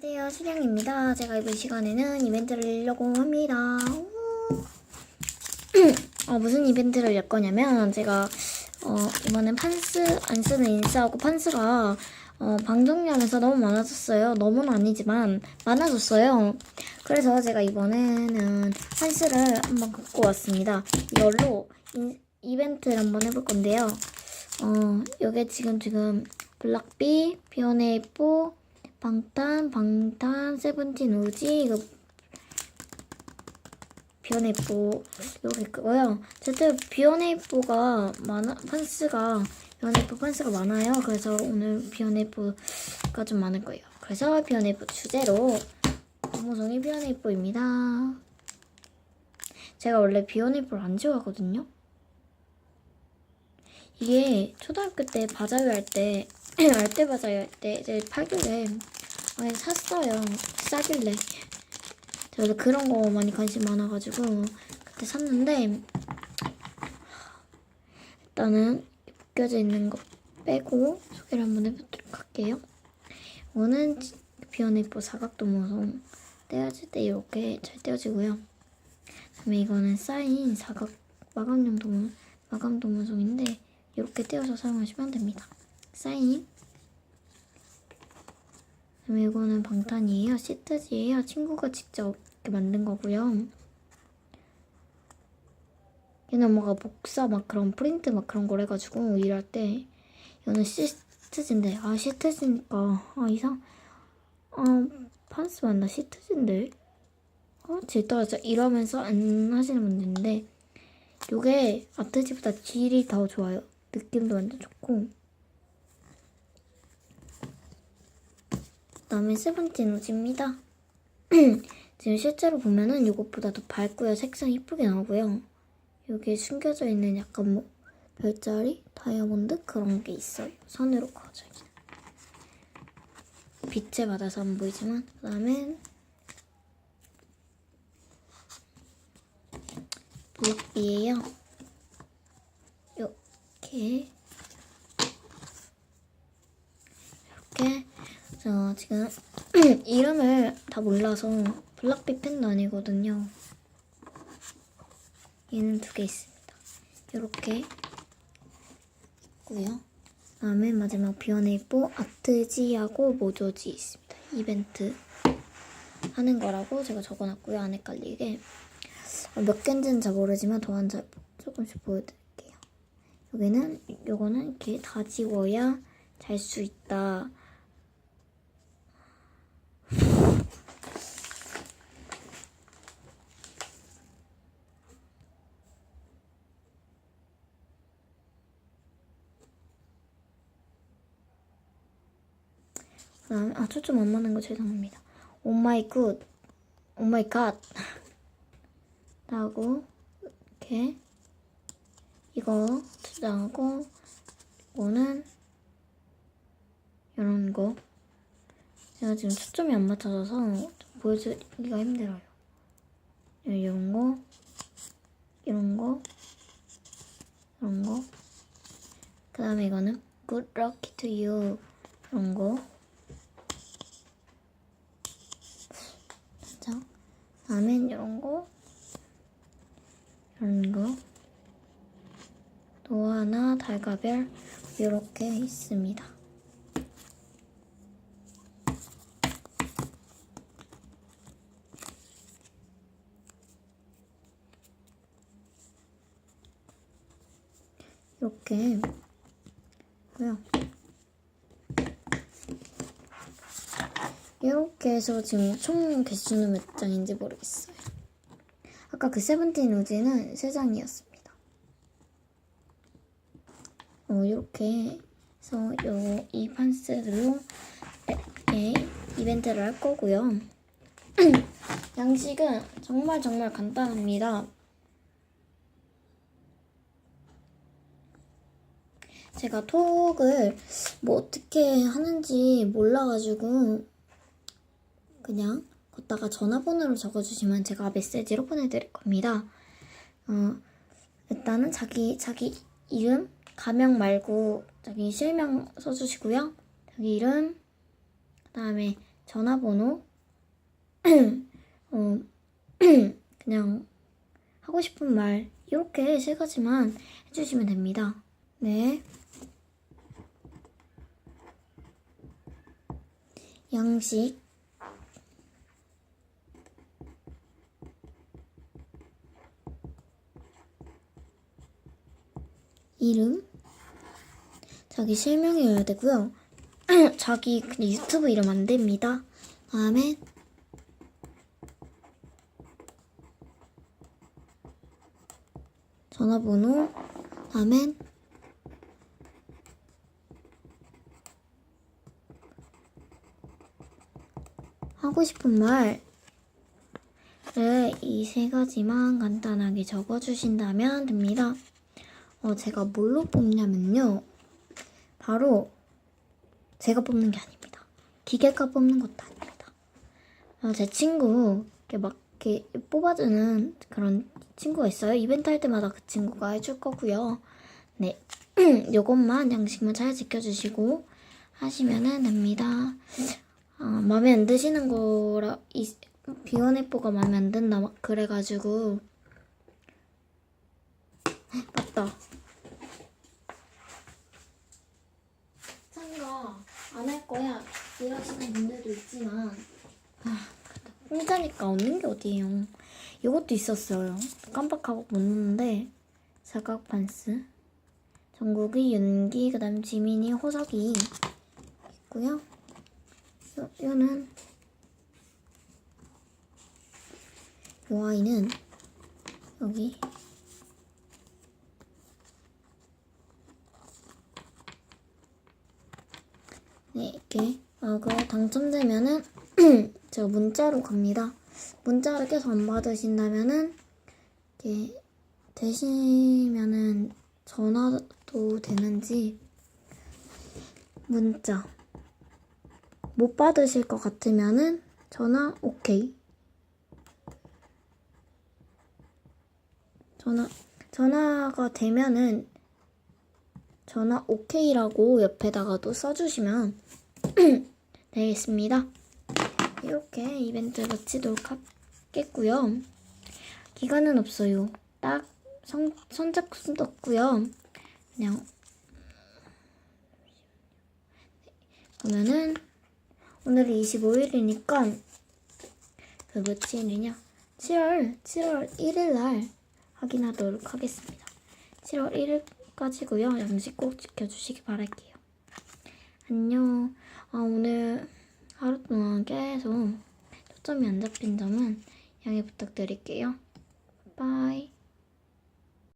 안녕하세요, 수량입니다. 제가 이번 시간에는 이벤트를 열려고 합니다. 우. 어, 무슨 이벤트를 열 거냐면, 제가, 어, 이번엔 판스, 안 쓰는 인스하고 판스가, 어, 방종량에서 너무 많아졌어요. 너무는 아니지만, 많아졌어요. 그래서 제가 이번에는 판스를 한번 갖고 왔습니다. 이걸로 인- 이벤트를 한번 해볼 건데요. 어, 요게 지금, 지금, 블락비, 비오네이포, 방탄, 방탄, 세븐틴 우지, 이거 비오네이포 이렇게 있고요. 제때 비오네이포가 많아, 판스가 비오네이포 판스가 많아요. 그래서 오늘 비오네이포가 좀 많을 거예요. 그래서 비오네이포 주제로 모성이 비오네이포입니다. 제가 원래 비오네이포를 안 좋아하거든요. 이게 초등학교 때 바자회 할 때, 바자회 할때 이제 팔길래 아예 샀어요. 싸길래. 제가 그런 거 많이 관심 많아가지고 그때 샀는데 일단은 묶여져 있는 거 빼고 소개를 한번 해보도록 할게요. 이거는 비어네이포 사각도 모성 떼어질 때 이렇게 잘 떼어지고요. 그다음에 이거는 사인 사각 마감용 도모 마감 도모성인데 이렇게 떼어서 사용하시면 됩니다. 사인. 이거는 방탄이에요. 시트지예요. 친구가 직접 만든 거고요. 얘는 뭔가 복사 막 그런 프린트 막 그런 걸 해가지고 일할 때 이거는 시트지인데 아 시트지니까 아 이상 아 판스 맞나 시트지인데 아 질떠서 이러면서 안 하시는 분들인데 요게 아트지보다 질이 더 좋아요. 느낌도 완전 좋고 다음에 세븐틴 우지입니다. 지금 실제로 보면은 이것보다 더 밝고요. 색상 이쁘게 나오고요. 여기에 숨겨져 있는 약간 뭐 별자리, 다이아몬드 그런 게 있어요. 선으로 그어져 있는. 빛에 받아서 안 보이지만 그다음엔 블록비예요. 이렇게 이렇게 저 지금 이름을 다 몰라서 블락비 펜도 아니거든요. 얘는 두 개 있습니다. 이렇게 있고요. 다음에 마지막 비어네이포 아트지하고 모조지 있습니다. 이벤트 하는 거라고 제가 적어놨고요. 안 헷갈리게 어, 몇 개인지는 잘 모르지만 더한 잘 조금씩 보여드릴게요. 여기는 요거는 이렇게 다 지워야 잘 수 있다. 그다음에 아 초점 안 맞는 거 죄송합니다. 오 마이 굿, 오 마이 갓 하고 이렇게 이거 투자하고 이거는 이런 거 제가 지금 초점이 안 맞춰져서 좀 보여드리기가 힘들어요. 이런 거, 이런 거, 이런 거. 그 다음에 이거는 Good Luck to You 이런 거. 자, 다음엔 이런 거, 이런 거. 노아나 달가별 이렇게 있습니다. 이렇게 고요. 이렇게 해서 지금 총 개수는 몇 장인지 모르겠어요. 아까 그 세븐틴 우지는 세 장이었습니다. 어, 이렇게 해서 요, 이 판스로 예, 이벤트를 할 거고요. 양식은 정말 정말 간단합니다. 제가 톡을 뭐 어떻게 하는지 몰라가지고 그냥 걷다가 전화번호를 적어주시면 제가 메시지로 보내드릴 겁니다. 어, 일단은 자기 자기 이름 가명 말고 자기 실명 써주시고요. 자기 이름 그다음에 전화번호, 어, 그냥 하고 싶은 말 이렇게 세 가지만 해주시면 됩니다. 네. 양식 이름 자기 실명이어야 되고요. 자기 그냥 유튜브 이름 안 됩니다. 다음에 전화번호 다음엔 하고 싶은 말 을 이 세 가지만 간단하게 적어주신다면 됩니다. 어, 제가 뭘로 뽑냐면요. 바로 제가 뽑는 게 아닙니다. 기계가 뽑는 것도 아닙니다. 어, 제 친구 이렇게 막 이렇게 뽑아주는 그런 친구가 있어요. 이벤트 할 때마다 그 친구가 해줄 거고요. 네, 요것만 양식만 잘 지켜주시고 하시면은 됩니다. 어, 마음에 안 드시는 거라 이 비원해뽀가 마음에 안 든다 막 그래가지고 맞다. 참가 안 할 거야 이러시는 분들도 있지만 아 공짜니까 없는 게 어디예요. 이것도 있었어요. 깜빡하고 못 넣는데 사각 반스 정국이 윤기 그다음 지민이 호석이 있고요. 요, 요는 요 아이는 여기 네 이렇게 어, 그거 당첨 되면은 제가 문자로 갑니다. 문자를 계속 안 받으신다면은 이렇게 되시면은 전화도 되는지 문자 못 받으실 것 같으면은 전화 오케이 전화 전화가 되면은 전화 오케이라고 옆에다가도 써주시면 되겠습니다. 이렇게 이벤트 마치도록 하겠고요. 기간은 없어요. 딱 선, 선착순 떴고요. 그냥 그러면은 오늘이 25일이니까 그 며칠이냐? 7월 7월 1일 날 확인하도록 하겠습니다. 7월 1일까지고요. 양식 꼭 지켜주시기 바랄게요. 안녕. 아, 오늘 하루 동안 계속 초점이 안 잡힌 점은 양해 부탁드릴게요. 바이.